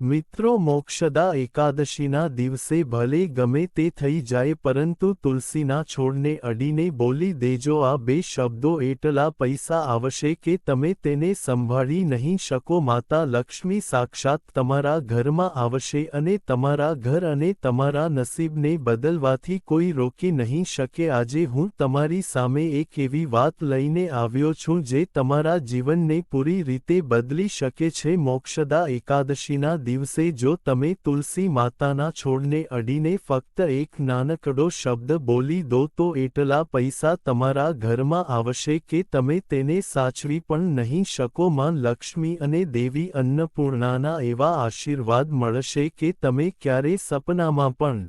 મિત્રો, મોક્ષદા એકાદશીના દિવસે ભલે ગમે તે થઈ જાય, પરંતુ તુલસીના છોડને અડીને બોલી દેજો. આ બે શબ્દો એટલા પૈસા આવશે કે તમે તેને સંભાળી નહીં શકો. માતા લક્ષ્મી સાક્ષાત તમારા ઘરમાં આવશે અને તમારા ઘર અને તમારા નસીબને બદલવાથી કોઈ રોકી નહીં શકે. આજે હું તમારી સામે એક એવી વાત લઈને આવ્યો છું, જે તમારા જીવનને પૂરી રીતે બદલી શકે છે. મોક્ષદા એકાદશીના દિવસે જો તમે તુલસી માતાના છોડને અડીને ફક્ત એક નાનકડો શબ્દ બોલી દો તો એટલા પૈસા તમારા ઘરમાં આવશે કે તમે તેને સાચવી પણ નહીં શકો. માં લક્ષ્મી અને દેવી અન્નપૂર્ણાના એવા આશીર્વાદ મળશે કે તમે ક્યારે સપનામાં પણ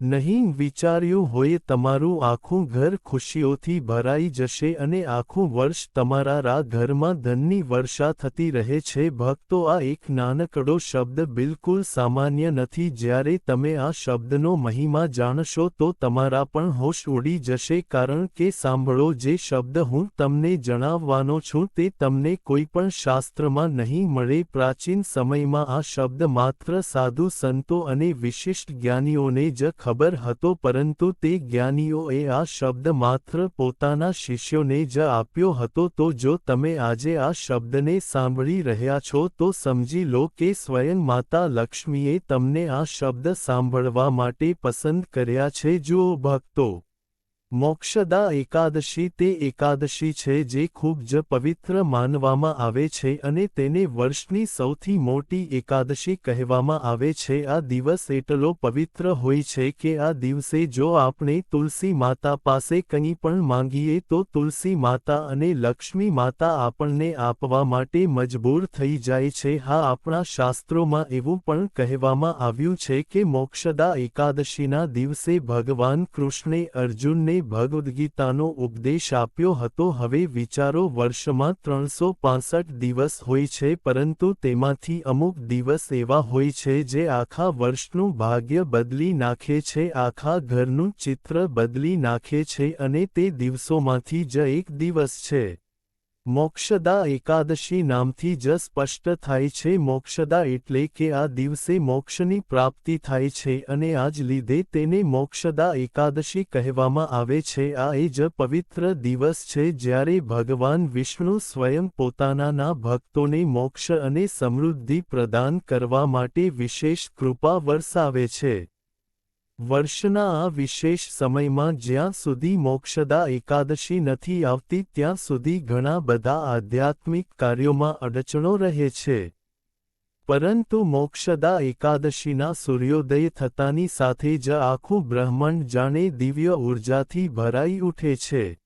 નહીં, વિચાર્યું હોય તમારું આખું ઘર ખુશીઓથી ભરાઈ જશે અને આખું વર્ષ તમારા રા ઘરમાં ધનની વર્ષા થતી રહે છે. ભક્તો, આ એક નાનકડો શબ્દ બિલકુલ સામાન્ય નથી. જ્યારે તમે આ શબ્દનો મહિમા જાણશો તો તમારા પણ હોશ ઉડી જશે. કારણ કે સાંભળો, જે શબ્દ હું તમને જણાવવાનો છું તે તમને કોઈ પણ શાસ્ત્રમાં નહીં મળે. પ્રાચીન સમયમાં આ શબ્દ માત્ર સાધુ સંતો અને વિશિષ્ટ જ્ઞાનીઓને જ ખબર હતો પરંતુ તે જ્ઞાનીઓએ આ શબ્દ માત્ર પોતાના શિષ્યોને જ આપ્યો હતો. તો જો તમે આજે આ શબ્દને સાંભળી રહ્યા છો, તો સમજી લો કે સ્વયં માતા લક્ષ્મીએ તમને આ શબ્દ સાંભળવા માટે પસંદ કર્યા છે. જુઓ ભક્તો મોક્ષદા એકાદશી તે એકાદશી છે જે ખૂબ જ પવિત્ર માનવામાં આવે છે અને તેને વર્ષની સૌથી મોટી એકાદશી કહેવામાં આવે છે. આ દિવસ એટલો પવિત્ર હોય છે કે આ દિવસે જો આપણે તુલસી માતા પાસે કંઈ પણ માંગીએ તો તુલસી માતા અને લક્ષ્મી માતા આપણને આપવા માટે મજબૂર થઈ જાય છે. હા, આપણા શાસ્ત્રોમાં એવું પણ કહેવામાં આવ્યું છે કે મોક્ષદા એકાદશીના દિવસે ભગવાન કૃષ્ણે અર્જુનને ભગવદ્ગીતાનો ઉપદેશ આપ્યો હતો, હવે વિચારો વર્ષમાં ત્રણસો પાંસઠ દિવસ હોય છે, પરંતુ તેમાંથી અમુક દિવસ એવા હોય છે જે આખા વર્ષનું ભાગ્ય બદલી નાખે છે, આખા ઘરનું ચિત્ર બદલી નાખે છે અને તે દિવસોમાંથી જ એક દિવસ છે. મોક્ષદા એકાદશી નામથી જ સ્પષ્ટ થાય છે. મોક્ષદા એટલે કે આ દિવસે મોક્ષની પ્રાપ્તિ થાય છે અને આ જ લીધે તેને મોક્ષદા એકાદશી કહેવામાં આવે છે. આ એ જ પવિત્ર દિવસ છે જ્યારે ભગવાન વિષ્ણુ સ્વયં પોતાનાના ભક્તોને મોક્ષ અને સમૃદ્ધિ પ્રદાન કરવા માટે વિશેષ કૃપા વરસાવે છે. વર્ષના આ વિશેષ સમયમાં જ્યાં સુધી મોક્ષદા એકાદશી નથી આવતી ત્યાં સુધી ઘણા બધા આધ્યાત્મિક કાર્યોમાં અડચણો રહે છે. પરંતુ મોક્ષદા એકાદશીના સૂર્યોદય થતાની સાથે જ આખું બ્રહ્માંડ જાણે દિવ્ય ઊર્જાથી ભરાઈ ઉઠે છે.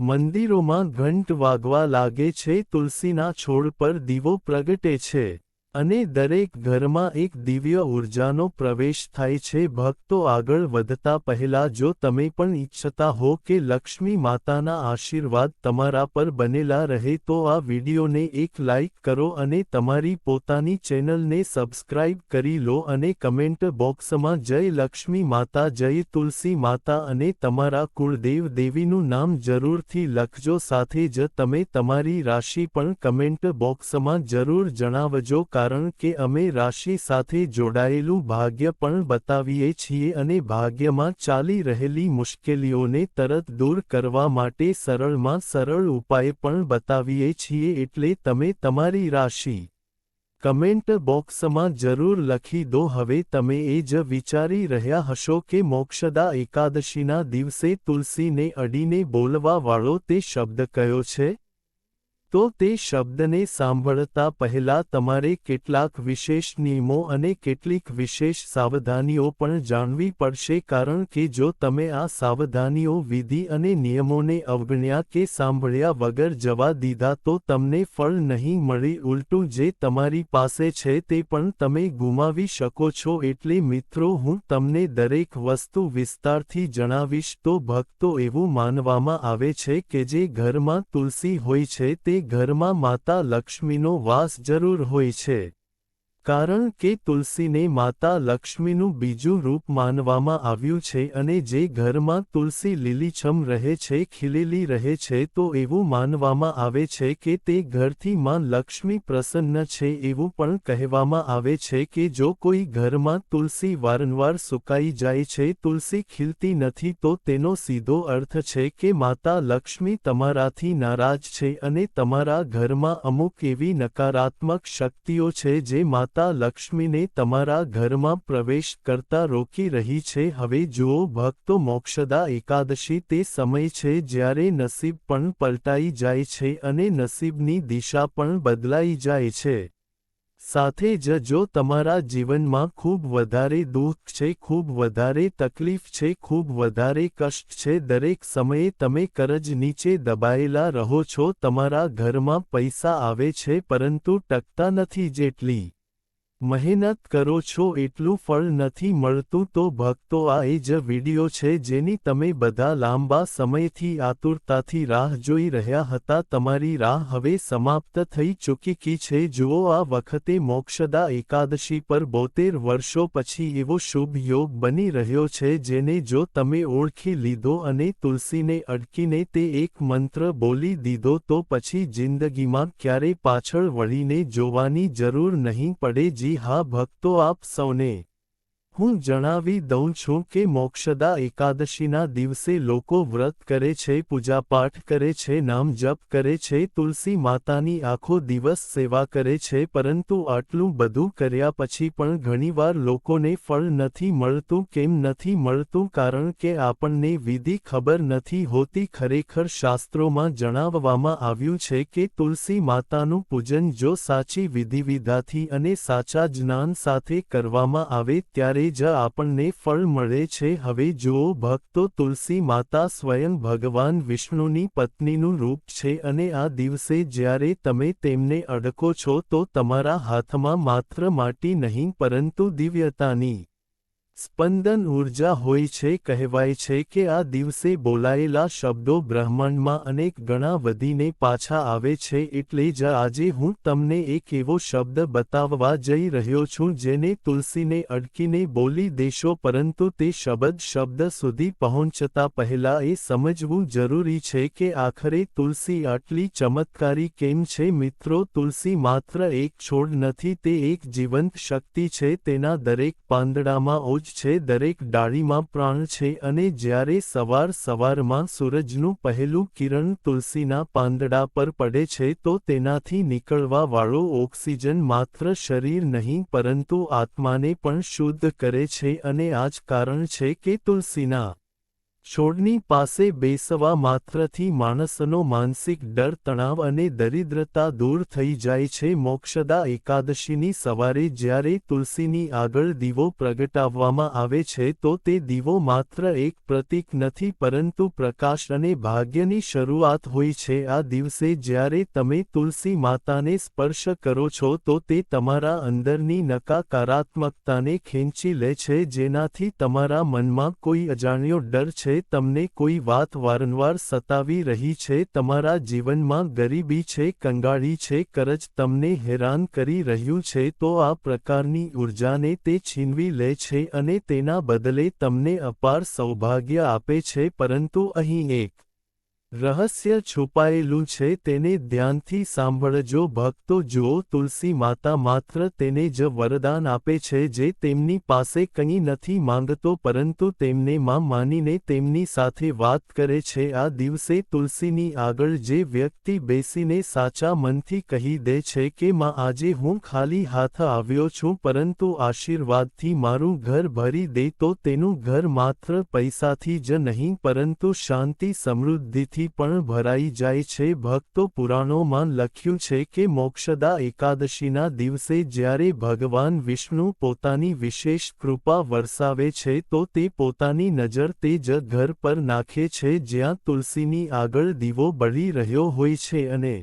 મંદિરોમાં ઘંટ વાગવા લાગે છે, તુલસીના છોડ પર દીવો પ્રગટે છે. અને દરેક ઘરમાં એક દિવ્ય ઊર્જાનો પ્રવેશ થાય છે. ભક્તો આગળ વધતા પહેલા જો તમે પણ ઈચ્છતા હો કે લક્ષ્મી માતાના આશીર્વાદ તમારા પર બનેલા રહે તો આ વિડીયોને એક લાઇક કરો અને તમારી પોતાની ચેનલને સબસ્ક્રાઇબ કરી લો અને કમેન્ટ બોક્સમાં જય લક્ષ્મી માતા, જય તુલસી માતા અને તમારા કુળદેવ દેવીનું નામ જરૂરથી લખજો. સાથે જ તમે તમારી રાશિ પણ કમેન્ટ બોક્સમાં જરૂર જણાવજો. કારણ કે અમે રાશિ સાથે જોડાયેલું ભાગ્ય પણ બતાવીએ છીએ અને ભાગ્યમાં ચાલી રહેલી મુશ્કેલીઓને તરત દૂર કરવા માટે સરળમાં સરળ ઉપાય પણ બતાવીએ છીએ એટલે તમે તમારી રાશિ કમેન્ટ બોક્સમાં જરૂર લખી દો. હવે તમે એ જ વિચારી રહ્યા હશો કે મોક્ષદા એકાદશીના દિવસે તુલસીને અડીને બોલવાવાળો તે શબ્દ કયો છે? તો તે શબ્દને સાંભળતા પહેલા તમારે કેટલાક વિશેષ નિયમો અને કેટલીક વિશેષ સાવધાનીઓ પણ જાણવી પડશે કારણ કે જો તમે આ સાવધાનીઓ વિધિ અને નિયમોને અવગણ્યા કે સાંભળ્યા વગર જવા દીધા તો તમને ફળ નહીં મળી ઉલટું જે તમારી પાસે છે તે પણ તમે ગુમાવી શકો છો. એટલે મિત્રો, હું તમને દરેક વસ્તુ વિસ્તારથી જણાવીશ તો ભક્તો એવું માનવામાં આવે છે કે જે ઘરમાં તુલસી હોય છે તે ઘરમાં માતા લક્ષ્મીનો વાસ જરૂર હોય છે. કારણ કે તુલસીને માતા લક્ષ્મીનું બીજું રૂપ માનવામાં આવ્યું છે અને જે ઘરમાં તુલસી લીલીછમ રહે છે, ખીલેલી રહે છે, તો એવું માનવામાં આવે છે કે તે ઘરથી માં લક્ષ્મી પ્રસન્ન છે એવું પણ કહેવામાં આવે છે કે જો કોઈ ઘરમાં તુલસી વારંવાર સુકાઈ જાય છે, તુલસી ખીલતી નથી, તો તેનો સીધો અર્થ છે કે માતા લક્ષ્મી તમારાથી નારાજ છે અને તમારા ઘરમાં અમુક એવી નકારાત્મક શક્તિઓ છે જે માતા લક્ષ્મીને તમારા ઘરમાં પ્રવેશ કરતા રોકી રહી છે. હવે જુઓ, ભક્તો મોક્ષદા એકાદશી તે સમય છે જ્યારે નસીબ પણ પલટાઈ જાય છે અને નસીબની દિશા પણ બદલાઈ જાય છે. સાથે જ જો તમારા જીવનમાં ખૂબ વધારે દુઃખ છે, ખૂબ વધારે તકલીફ છે, ખૂબ વધારે કષ્ટ છે, દરેક સમયે તમે કરજ નીચે દબાયેલા રહો છો, તમારા ઘરમાં પૈસા આવે છે, પરંતુ ટકતા નથી જેટલી. મહેનત કરો છો, એટલું ફળ નથી મળતું. તો ભક્તો, આ એ જ વિડિયો છે જેની તમે બધા લાંબા સમયથી આતુરતાથી રાહ જોઈ રહ્યા હતા. તમારી રાહ હવે સમાપ્ત થઈ ચૂકી છે. જુઓ, આ વખતે મોક્ષદા એકાદશી પર બોતેર વર્ષો પછી એવો શુભ યોગ બની રહ્યો છે જેને જો તમે ઓળખી લીધો અને તુલસીને અડકીને તે એક મંત્ર બોલી દીધો, તો પછી જિંદગીમાં ક્યારે પાછળ વળીને જોવાની જરૂર નહીં પડે. જી હા ભક્તો આપ સૌને હું જણાવી દઉં છું કે મોક્ષદા એકાદશીના દિવસે લોકો વ્રત કરે છે, પૂજાપાઠ કરે છે, નામ જપ કરે છે, તુલસી માતાની આખો દિવસ સેવા કરે છે, પરંતુ આટલું બધું કર્યા પછી પણ ઘણીવાર લોકોને ફળ નથી મળતું, કેમ નથી મળતું કારણ કે આપણને વિધિ ખબર નથી હોતી. ખરેખર શાસ્ત્રોમાં જણાવવામાં આવ્યું છે કે તુલસી માતાનું પૂજન જો સાચી વિધિવિધાથી અને સાચા જ્ઞાન સાથે કરવામાં આવે, ત્યારે જ આપણને ફળ મળે છે. હવે જુઓ, ભક્તો તુલસી માતા સ્વયં ભગવાન વિષ્ણુની પત્નીનું રૂપ છે અને આ દિવસે જ્યારે તમે તેમને અડકો છો તો તમારા હાથમાં માત્ર માટી નહીં, પરંતુ દિવ્યતાની સ્પંદન ઊર્જા હોય છે કહેવાય છે કે આ દિવસે બોલાયેલા શબ્દો બ્રહ્માંડમાં અનેક ગણા વધીને પાછા આવે છે એટલે જ આજે હું તમને એક એવો શબ્દ બતાવવા જઈ રહ્યો છું જેને તુલસીને અડકીને બોલી દેશો પરંતુ તે શબ્દ શબ્દ સુધી પહોંચતા પહેલા એ સમજવું જરૂરી છે કે આખરે તુલસી આટલી ચમત્કારી કેમ છે મિત્રો? તુલસી માત્ર એક છોડ નથી, તે એક જીવંત શક્તિ છે, તેના દરેક પાંદડામાં ઓજ છે, દરેક ડાળીમાં પ્રાણ છે અને જ્યારે સવાર સવારમાં સૂરજનું પહેલું કિરણ તુલસીના પાંદડા પર પડે છે, તો તેનાથી નીકળવા વાળો ઓક્સિજન માત્ર શરીર નહીં, પરંતુ આત્માને પણ શુદ્ધ કરે છે અને આ જ કારણ છે કે તુલસીના છોડની પાસે બેસવા માત્રથી માણસનો માનસિક ડર, તણાવ અને દરિદ્રતા દૂર થઈ જાય છે. મોક્ષદા એકાદશીની સવારે જ્યારે તુલસીની આગળ દીવો પ્રગટાવવામાં આવે છે, તો તે દીવો માત્ર એક પ્રતીક નથી, પરંતુ પ્રકાશ અને ભાગ્યની શરૂઆત હોય છે. આ દિવસે જ્યારે તમે તુલસી માતાને સ્પર્શ કરો છો, તો તે તમારા અંદરની નકાકારાત્મકતાને ખેંચી લે છે, જેનાથી તમારા મનમાં કોઈ અજાણ્યો ડર છે. તમને કોઈ વાત વારંવાર સતાવી રહી છે, તમારા જીવનમાં ગરીબી છે, કંગાળી છે, કરજ તમને હેરાન કરી રહ્યું છે, તો આ પ્રકારની ઊર્જાને તે છીનવી લે છે અને તેના બદલે તમને અપાર સૌભાગ્ય આપે છે, પરંતુ અહીં એક રહસ્ય છુપાયેલું છે, તેને ધ્યાનથી સાંભળજો. ભક્તો જુઓ તુલસી માતા માત્ર તેને જ વરદાન આપે છે, જે તેમની પાસે કંઈ નથી માંગતો, પરંતુ તેમને માં માનીને તેમની સાથે વાત કરે છે. આ દિવસે તુલસીની આગળ જે વ્યક્તિ બેસીને સાચા મનથી કહી દે છે કે, માં, આજે હું ખાલી હાથ આવ્યો છું, પરંતુ આશીર્વાદથી મારું ઘર ભરી દે તો તેનું ઘર માત્ર પૈસાથી જ નહીં, પરંતુ શાંતિ સમૃદ્ધિથી થી પણ ભરાઈ જાય છે. ભક્તો પુરાણોમાં લખ્યું છે કે મોક્ષદા એકાદશીના દિવસે જ્યારે ભગવાન વિષ્ણુ પોતાની વિશેષ કૃપા વરસાવે છે તો તે પોતાની નજર તે જ ઘર પર નાખે છે જ્યાં તુલસીની આગળ દીવો બળી રહ્યો હોય છે અને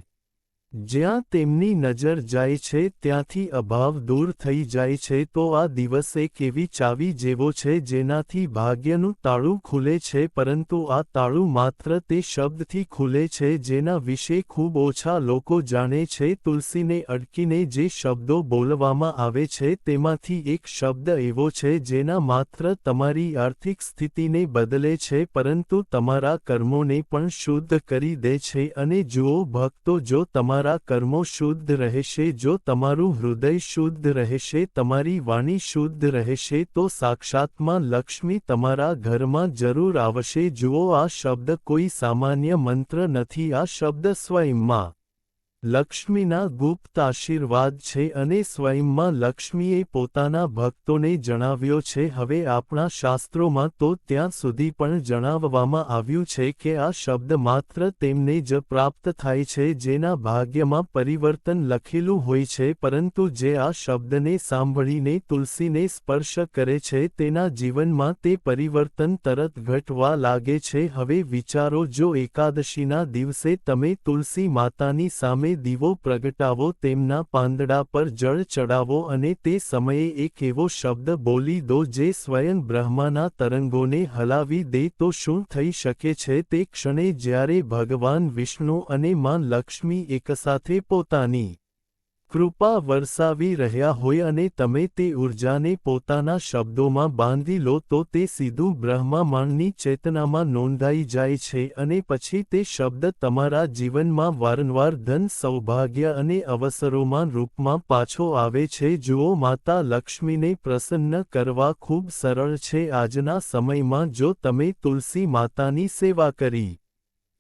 જ્યાં તેમની નજર જાય છે ત્યાંથી અભાવ દૂર થઈ જાય છે તો આ દિવસ એક એવી ચાવી જેવો છે જેનાથી ભાગ્યનું તાળું ખુલે છે પરંતુ આ તાળું માત્ર તે શબ્દથી ખુલે છે જેના વિશે ખૂબ ઓછા લોકો જાણે છે. તુલસીને અડકીને જે શબ્દો બોલવામાં આવે છે તેમાંથી એક શબ્દ એવો છે જેના માત્ર તમારી આર્થિક સ્થિતિને બદલે છે પરંતુ તમારા કર્મોને પણ શુદ્ધ કરી દે છે અને જુઓ ભક્તો જો તમારા તમારા કર્મો શુદ્ધ રહેશે, જો તમારું હૃદય શુદ્ધ રહેશે, તમારી વાણી શુદ્ધ રહેશે, તો સાક્ષાત્માં લક્ષ્મી તમારા ઘરમાં જરૂર આવશે. જુઓ, આ શબ્દ કોઈ સામાન્ય મંત્ર નથી, આ શબ્દ સ્વયંમાં લક્ષ્મીના ગુપ્ત આશીર્વાદ છે અને સ્વયંમાં લક્ષ્મીએ પોતાના ભક્તોને જણાવ્યો છે, હવે આપણા શાસ્ત્રોમાં તો ત્યાં સુધી પણ જણાવવામાં આવ્યું છે કે આ શબ્દ માત્ર તેમને જ પ્રાપ્ત થાય છે, જેના ભાગ્યમાં પરિવર્તન લખેલું હોય છે, પરંતુ જે આ શબ્દને સાંભળીને તુલસીને સ્પર્શ કરે છે, તેના જીવનમાં તે પરિવર્તન તરત ઘટવા લાગે છે. હવે વિચારો, જો એકાદશીના દિવસે તમે તુલસી માતાની સામે દીવો પ્રગટાવો, તેમના પાંદડા પર જળ ચડાવો અને તે સમયે એક એવો શબ્દ બોલી દો જે સ્વયં બ્રહ્માના તરંગોને હલાવી દે તો શું થઈ શકે છે તે ક્ષણે જ્યારે ભગવાન વિષ્ણુ અને માં લક્ષ્મી એકસાથે પોતાની કૃપા વરસાવી રહ્યા હોય અને તમે તે ઊર્જાને પોતાના શબ્દોમાં બાંધી લો, તો તે સીધું બ્રહ્મામાંડની ચેતનામાં નોંધાઈ જાય છે અને પછી તે શબ્દ તમારા જીવનમાં વારંવાર ધન, સૌભાગ્ય અને અવસરોમાં રૂપમાં પાછો આવે છે. જુઓ, માતા લક્ષ્મીને પ્રસન્ન કરવા ખૂબ સરળ છે. આજના સમયમાં જો તમે તુલસી માતાની સેવા કરી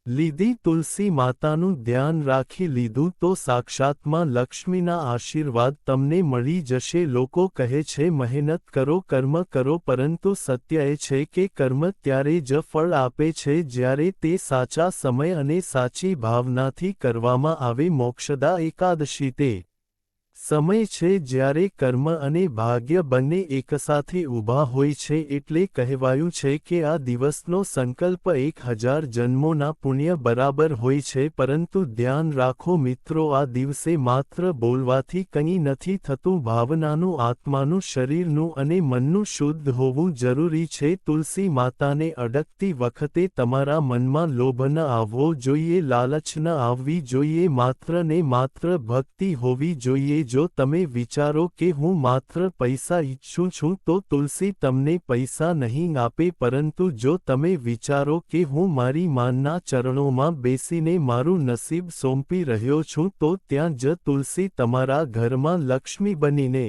લીધી તુલસી માતાનું ધ્યાન રાખી લીધું તો સાક્ષાત્માં લક્ષ્મીના આશીર્વાદ તમને મળી જશે. લોકો કહે છે, મહેનત કરો, કર્મ કરો, પરંતુ સત્ય એ છે કે કર્મ ત્યારે જ ફળ આપે છે જ્યારે તે સાચા સમય અને સાચી ભાવનાથી કરવામાં આવે. મોક્ષદા એકાદશી તે સમય છે જ્યારે કર્મ અને ભાગ્ય બંને એકસાથે ઊભા હોય છે એટલે કહેવાયું છે કે આ દિવસનો સંકલ્પ એક હજાર જન્મોના પુણ્ય બરાબર હોય છે, પરંતુ ધ્યાન રાખો મિત્રો, આ દિવસે માત્ર બોલવાથી કંઈ નથી થતું, ભાવનાનું, આત્માનું, શરીરનું અને મનનું શુદ્ધ હોવું જરૂરી છે. તુલસી માતાને અડકતી વખતે તમારા મનમાં લોભ ન આવવો જોઈએ, લાલચ ન આવવી જોઈએ, માત્ર ને માત્ર ભક્તિ હોવી જોઈએ. જો તમે વિચારો કે હું માત્ર પૈસા ઈચ્છું છું, તો તુલસી તમને પૈસા નહીં આપે, પરંતુ જો તમે વિચારો કે હું મારી માનના ચરણોમાં બેસીને મારું નસીબ સોંપી રહ્યો છું, તો ત્યાં જ તુલસી તમારા ઘરમાં લક્ષ્મી બનીને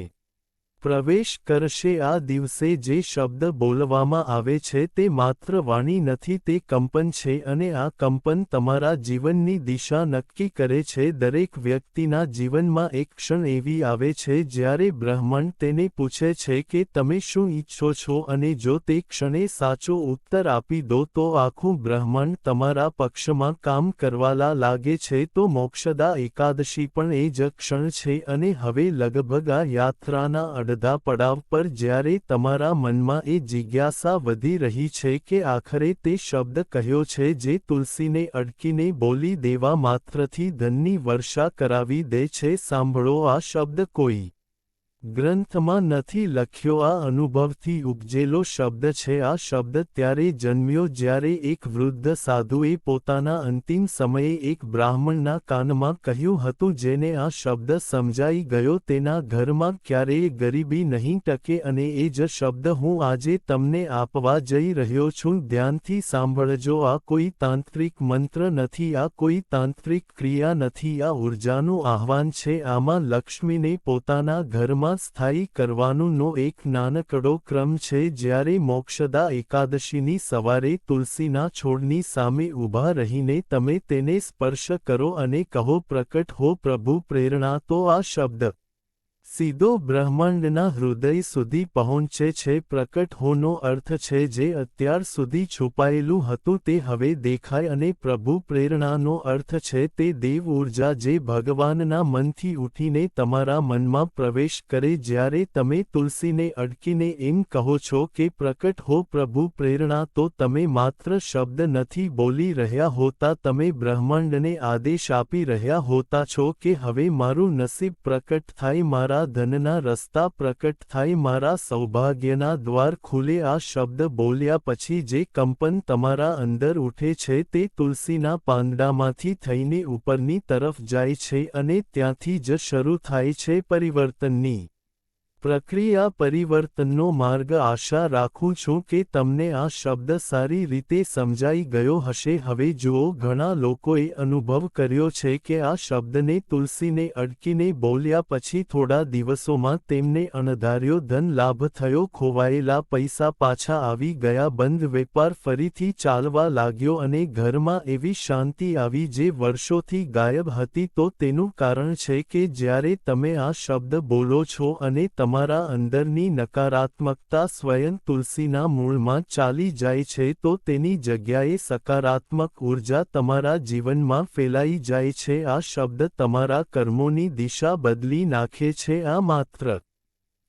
પ્રવેશ કરશે આ દિવસે જે શબ્દ બોલવામાં આવે છે તે માત્ર વાણી નથી તે કંપન છે અને આ કંપન તમારા જીવનની દિશા નક્કી કરે છે. દરેક વ્યક્તિના જીવનમાં એક ક્ષણ એવી આવે છે જ્યારે બ્રહ્માંડ તેને પૂછે છે કે તમે શું ઈચ્છો છો અને જો તે ક્ષણે સાચો ઉત્તર આપી દો તો આખું બ્રહ્માંડ તમારા પક્ષમાં કામ કરવાલા લાગે છે તો મોક્ષદા એકાદશી પણ એ જ ક્ષણ છે અને હવે લગભગ આ યાત્રાના અડ બધા પડાવ પર જ્યારે તમારા મનમાં એ જિજ્ઞાસા વધી રહી છે કે આખરે તે શબ્દ કહ્યો છે જે તુલસીને અડકીને બોલી દેવા માત્રથી ધનની વર્ષા કરાવી દે છે, સાંભળો આ શબ્દ કોઈ ગ્રંથમાં નથી લખ્યો આ અનુભવથી ઉપજેલો શબ્દ છે. આ શબ્દ ત્યારે જન્મ્યો જ્યારે એક વૃદ્ધ સાધુએ પોતાના અંતિમ સમયે એક બ્રાહ્મણના કાનમાં કહ્યું હતું જેને આ શબ્દ સમજાઈ ગયો. તેના ઘરમાં ક્યારેય ગરીબી નહીં ટકે અને એ જ શબ્દ હું આજે તમને આપવા જઈ રહ્યો છું. ધ્યાનથી સાંભળજો, આ કોઈ તાંત્રિક મંત્ર નથી, આ કોઈ તાંત્રિક ક્રિયા નથી. આ ઉર્જાનું આહ્વાન છે. આમાં લક્ષ્મીને પોતાના ઘરમાં સ્થાયી કરવાનુંનો એક નાનકડો ક્રમ છે જ્યારે મોક્ષદા એકાદશીની સવારે તુલસીના છોડની સામે ઊભા રહીને તમે તેને સ્પર્શ કરો અને કહો, પ્રકટ હો પ્રભુ, પ્રેરણા તો આ શબ્દ સીધો બ્રહ્માંડના હૃદય સુધી પહોંચે છે. પ્રકટ હોનો અર્થ છે જે અત્યાર સુધી છુપાયેલું હતું તે હવે દેખાય અને પ્રભુ પ્રેરણાનો અર્થ છે તે દેવ ઊર્જા જે ભગવાનના મનથી ઉઠીને તમારા મનમાં પ્રવેશ કરે જ્યારે તમે તુલસીને અડકીને એમ કહો છો કે, પ્રકટ હો પ્રભુ પ્રેરણા, તો તમે માત્ર શબ્દ નથી બોલી રહ્યા હોતા, તમે બ્રહ્માંડને આદેશ આપી રહ્યા હોતા છો કે, હવે મારું નસીબ પ્રકટ થાય, મારા ધનના રસ્તા પ્રકટ થાય, મારા સૌભાગ્યના દ્વાર ખુલે, આ શબ્દ બોલ્યા પછી જે કંપન તમારા અંદર ઉઠે છે તે તુલસીના પાંદડામાંથી થઈને ઉપરની તરફ જાય છે અને ત્યાંથી જ શરૂ થાય છે પરિવર્તનની. પ્રક્રિયા પરિવર્તનનો માર્ગ આશા રાખું છું કે તમને આ શબ્દ સારી રીતે સમજાઈ ગયો હશે. હવે જુઓ, ઘણા લોકોએ અનુભવ કર્યો છે કે આ શબ્દને તુલસીને અડકીને બોલ્યા પછી થોડા દિવસોમાં તેમને અણધાર્યો ધન લાભ થયો. ખોવાયેલા પૈસા પાછા આવી ગયા, બંધ વેપાર ફરીથી ચાલવા લાગ્યો અને ઘરમાં એવી શાંતિ આવી જે વર્ષોથી ગાયબ હતી. તો તેનું કારણ છે કે જ્યારે તમે આ શબ્દ બોલો છો અને તમારા અંદરની નકારાત્મકતા સ્વયં તુલસીના મૂળમાં ચાલી જાય છે તો તેની જગ્યાએ સકારાત્મક ઊર્જા તમારા જીવનમાં ફેલાઈ જાય છે. આ શબ્દ તમારા કર્મોની દિશા બદલી નાખે છે. આ માત્ર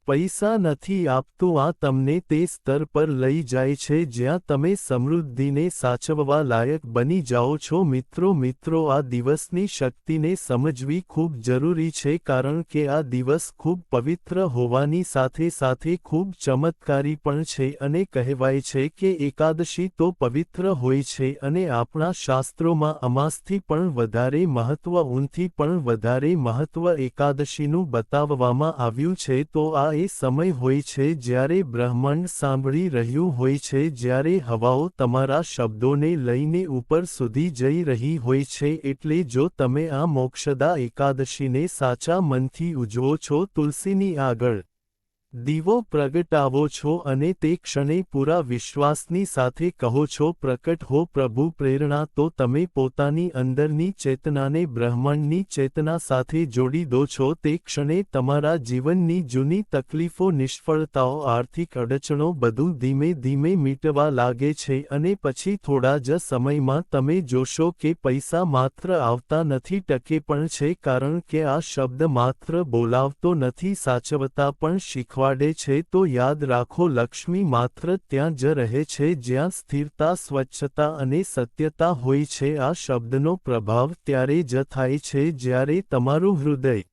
પૈસા નથી આપતું, આ તમને તે સ્તર પર લઈ જાય છે જ્યાં તમે સમૃદ્ધિને સાચવવા લાયક બની જાઓ છો. મિત્રો મિત્રો, આ દિવસની શક્તિને સમજવી ખૂબ જરૂરી છે કારણ કે આ દિવસ ખૂબ પવિત્ર હોવાની સાથે સાથે ખૂબ ચમત્કારી પણ છે અને કહેવાય છે કે એકાદશી તો પવિત્ર હોય છે અને આપણા શાસ્ત્રોમાં અમાસથી પણ વધારે મહત્વ ઊંથી પણ વધારે મહત્વ એકાદશીનું બતાવવામાં આવ્યું છે. તો આ એ સમય હોય છે જ્યારે બ્રહ્માંડ સાંભળી રહ્યું હોય છે, જ્યારે હવાઓ તમારા શબ્દોને લઈને ઉપર સુધી જઈ રહી હોય છે, એટલે જો તમે આ મોક્ષદા એકાદશીને સાચા મનથી ઉજવો છો તુલસીની આગળ. દીવો પ્રગટાવો છો અને તે ક્ષણે પૂરા વિશ્વાસની સાથે કહો છો, પ્રકટ હો પ્રભુ પ્રેરણા. તો તમે પોતાની અંદરની ચેતનાને બ્રહ્માંડની ચેતના સાથે જોડી દો છો. તે ક્ષણે તમારા જીવનની જૂની તકલીફો, નિષ્ફળતાઓ, આર્થિક અડચણો બધું ધીમે ધીમે મીટવા લાગે છે અને પછી થોડા જ સમયમાં તમે જોશો કે પૈસા માત્ર આવતા નથી, ટકે પણ છે, કારણ કે આ શબ્દ માત્ર બોલાવતો નથી, સાચવતા પણ શીખવા શીખવાડે છે તો યાદ રાખો લક્ષ્મી માત્ર ત્યાં જ રહે છે જ્યાં સ્થિરતા, સ્વચ્છતા અને સત્યતા હોય છે. આ શબ્દનો પ્રભાવ ત્યારે જ થાય છે જ્યારે તમારું હૃદય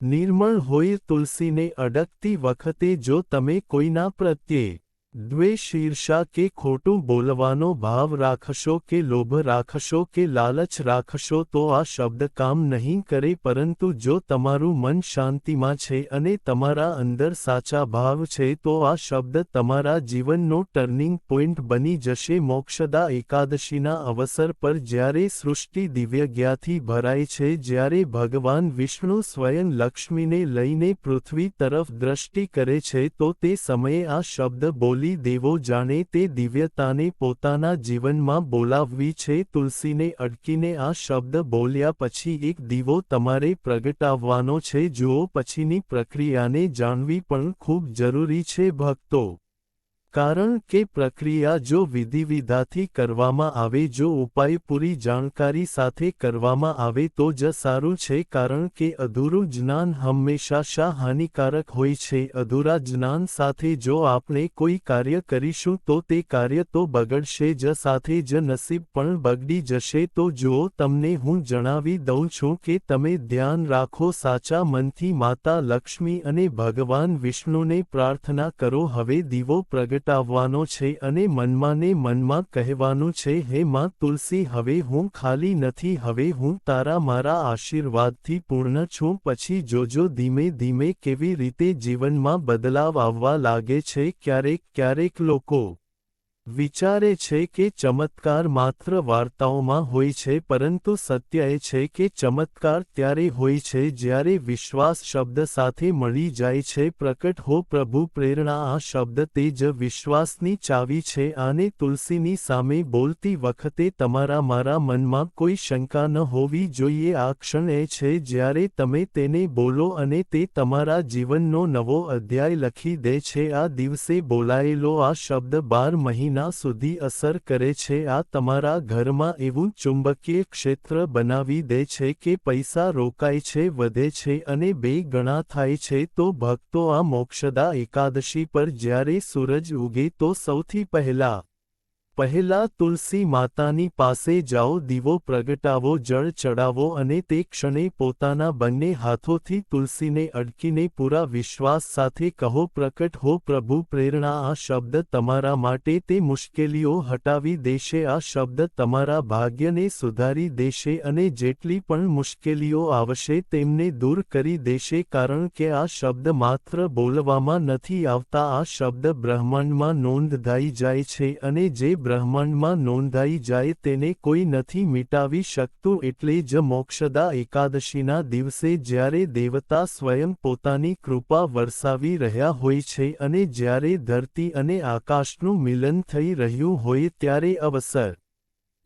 નિર્મળ હોય તુલસીને અડકતી વખતે જો તમે કોઈના પ્રત્યે દ્વેષ ઈર્ષા કે ખોટું બોલવાનો ભાવ રાખશો કે લોભ રાખશો કે લાલચ રાખશો તો આ શબ્દ કામ નહીં કરે પરંતુ જો તમારું મન શાંતિમાં છે અને તમારા અંદર સાચા ભાવ છે તો આ શબ્દ તમારા જીવનનો ટર્નિંગ પોઈન્ટ બની જશે. મોક્ષદા એકાદશીના અવસર પર જ્યારે સૃષ્ટિ દિવ્યજ્ઞાથી ભરાય છે જ્યારે ભગવાન વિષ્ણુ સ્વયં લક્ષ્મીને લઈને પૃથ્વી તરફ દ્રષ્ટિ કરે છે તો તે સમયે આ શબ્દ બોલી બોલી દેવો જાણે તે દિવ્યતાને પોતાના જીવનમાં બોલાવવી છે. તુલસીને અડકીને આ શબ્દ બોલ્યા પછી એક દીવો તમારે પ્રગટાવવાનો છે. જુઓ, પછીની પ્રક્રિયાને જાણવી પણ ખૂબ જરૂરી છે. ભક્તો કારણ કે પ્રક્રિયા જો વિધિવિધાથી કરવામાં આવે, જો ઉપાય પૂરી જાણકારી સાથે કરવામાં આવે, તો જ સારું છે કારણ કે અધૂરું જ્ઞાન હંમેશા શા હાનિકારક હોય છે. અધૂરા જ્ઞાન સાથે જો આપણે કોઈ કાર્ય કરીશું, તો તે કાર્ય તો બગડશે જ, સાથે જ નસીબ પણ બગડી જશે. તો જો તમને હું જણાવી દઉં છું કે તમે ધ્યાન રાખો સાચા મનથી, માતા લક્ષ્મી અને ભગવાન વિષ્ણુને પ્રાર્થના કરો, હવે દીવો પ્રગટ પ્રગટાવવાનો છે અને મનમાં ને મનમાં કહેવાનું છે, હે માં તુલસી, હવે હું ખાલી નથી, હવે હું તારા મારા આશીર્વાદથી પૂર્ણ છું, પછી જોજો ધીમે ધીમે કેવી રીતે જીવનમાં બદલાવ આવવા લાગે છે, ક્યારેક ક્યારેક લોકો વિચારે છે કે ચમત્કાર માત્ર વાર્તાઓમાં હોય છે, પરંતુ સત્ય એ છે કે ચમત્કાર ત્યારે હોય છે જ્યારે વિશ્વાસ શબ્દ સાથે મળી જાય છે. પ્રકટ હો પ્રભુ, પ્રેરણા આ શબ્દ તે જ વિશ્વાસની ચાવી છે આને તુલસીની સામે બોલતી વખતે તમારા મારા મનમાં કોઈ શંકા ન હોવી જોઈએ. આ ક્ષણ એ છે જ્યારે તમે તેને બોલો અને તે તમારા જીવનનો નવો અધ્યાય લખી દે છે. આ દિવસે બોલાયેલો આ શબ્દ બાર મહિના મહિના સુધી અસર કરે છે, આ તમારા ઘરમાં એવું ચુંબકીય ક્ષેત્ર બનાવી દે છે કે પૈસા રોકાય છે, વધે છે અને બે ગણા થાય છે, તો ભક્તો આ મોક્ષદા એકાદશી પર જ્યારે સૂરજ ઉગે તો સૌથી પહેલા પહેલા તુલસી માતાની પાસે જાઓ, દીવો પ્રગટાવો, જળ ચડાવો અને તે ક્ષણે પોતાના બંને હાથોથી તુલસીને અડકીને પૂરા વિશ્વાસ સાથે કહો પ્રકટ હો પ્રભુ, પ્રેરણા આ શબ્દ તમારા માટે તે મુશ્કેલીઓ હટાવી દેશે, આ શબ્દ તમારા ભાગ્યને સુધારી દેશે અને જેટલી પણ મુશ્કેલીઓ આવશે તેમને દૂર કરી દેશે, કારણ કે આ શબ્દ માત્ર બોલવામાં નથી આવતા, આ શબ્દ બ્રહ્માંડમાં નોંધાઈ જાય છે અને જે બ્રહ્માંડમાં નોંધાઈ જાય તેને કોઈ નથી મિટાવી શકતું એટલે જ મોક્ષદા એકાદશીના દિવસે જ્યારે દેવતા સ્વયં પોતાની કૃપા વરસાવી રહ્યા હોય છે અને જ્યારે ધરતી અને આકાશનું મિલન થઈ રહ્યું હોય ત્યારે અવસર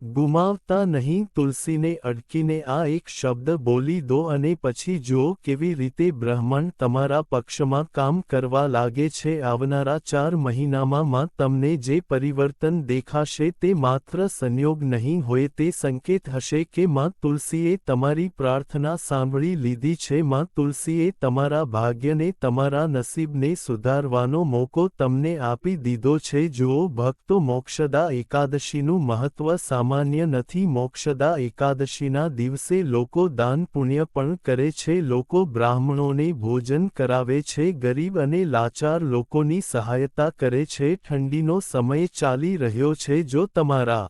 ગુમાવતા નહીં, તુલસીને અડકીને આ એક શબ્દ બોલી દો અને પછી જુઓ કેવી રીતે બ્રહ્માંડ તમારા પક્ષમાં કામ કરવા લાગે છે. આવનારા ચાર મહિનામાં તમને જે પરિવર્તન દેખાશે તે માત્ર સંયોગ નહીં હોય તે સંકેત હશે કે માં તુલસીએ તમારી પ્રાર્થના સાંભળી લીધી છે. માં તુલસીએ તમારા ભાગ્યને તમારા નસીબને સુધારવાનો મોકો તમને આપી દીધો છે. જુઓ, ભક્તો મોક્ષદા એકાદશીનું મહત્વ સામ સામાન્ય નથી. મોક્ષદા એકાદશીના દિવસે લોકો દાન પુણ્ય પણ કરે છે. લોકો બ્રાહ્મણોને ભોજન કરાવે છે. ગરીબ અને લાચાર લોકોની સહાયતા કરે છે. ઠંડીનો સમય ચાલી રહ્યો છે. જો તમારા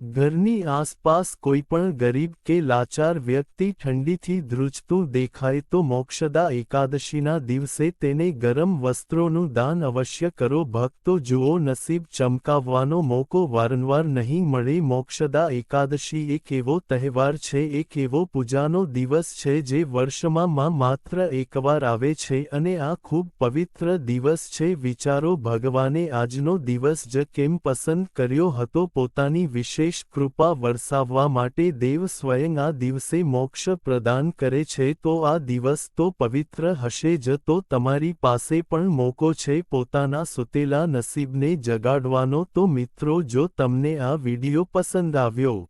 ઘરની આસપાસ કોઈપણ ગરીબ કે લાચાર વ્યક્તિ ઠંડીથી ધ્રુજતું દેખાય તો મોક્ષદા એકાદશીના દિવસે તેને ગરમ વસ્ત્રોનું દાન અવશ્ય કરો. ભક્તો જુઓ, નસીબ ચમકાવવાનો મોકો વારંવાર નહીં મળે. મોક્ષદા એકાદશી એક એવો તહેવાર છે, એક એવો પૂજાનો દિવસ છે જે વર્ષમાં માત્ર એકવાર આવે છે અને આ ખૂબ પવિત્ર દિવસ છે. વિચારો, ભગવાને આજનો દિવસ જ કેમ પસંદ કર્યો હતો? પોતાની વિશેષ વિશેષ કૃપા વરસાવવા માટે દેવ સ્વયં આ દિવસે મોક્ષ પ્રદાન કરે છે, તો આ દિવસ તો પવિત્ર હશે જ, તો તમારી પાસે પણ મોકો છે પોતાના સુતેલા નસીબને જગાડવાનો. તો મિત્રો, જો તમને આ વિડિયો પસંદ આવ્યો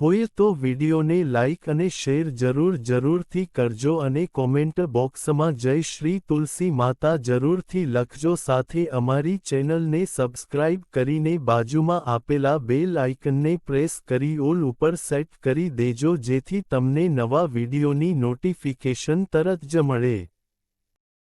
હોય તો વિડિયોને લાઇક અને શેર જરૂર જરૂરથી કરજો અને કોમેન્ટ બોક્સમાં જય શ્રી તુલસી માતા જરૂરથી લખજો. સાથે અમારી ચેનલને સબસ્ક્રાઇબ કરીને બાજુમાં આપેલા બેલ આઇકનને પ્રેસ કરી ઓલ ઉપર સેટ કરી દેજો જેથી તમને નવા વિડિયોની નોટિફિકેશન તરત જ મળે.